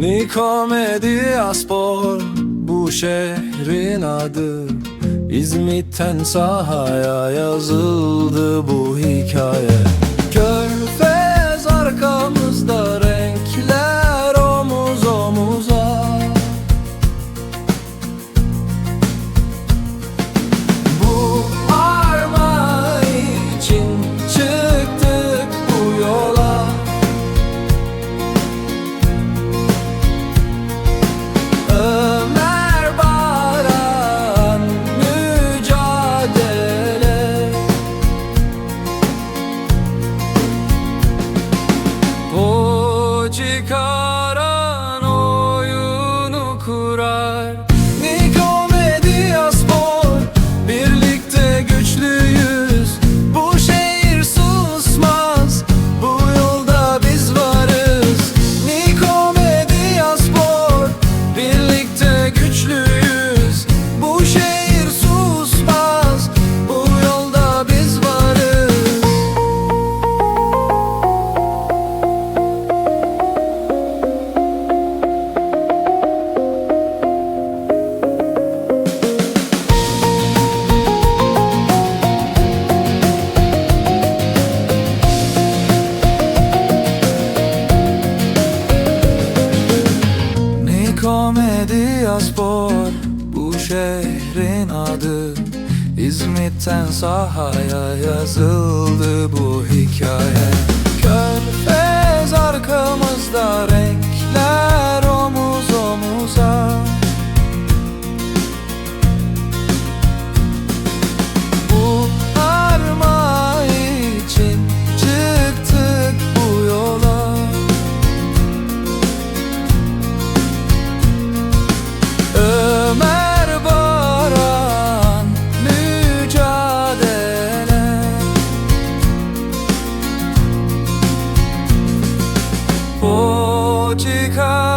Nikomediaspor bu şehrin adı. İzmit'ten sahaya yazıldı bu hikaye. Körfez arkamızda Diaspor bu şehrin adı. İzmit'ten sahaya yazıldı bu hikaye te canto.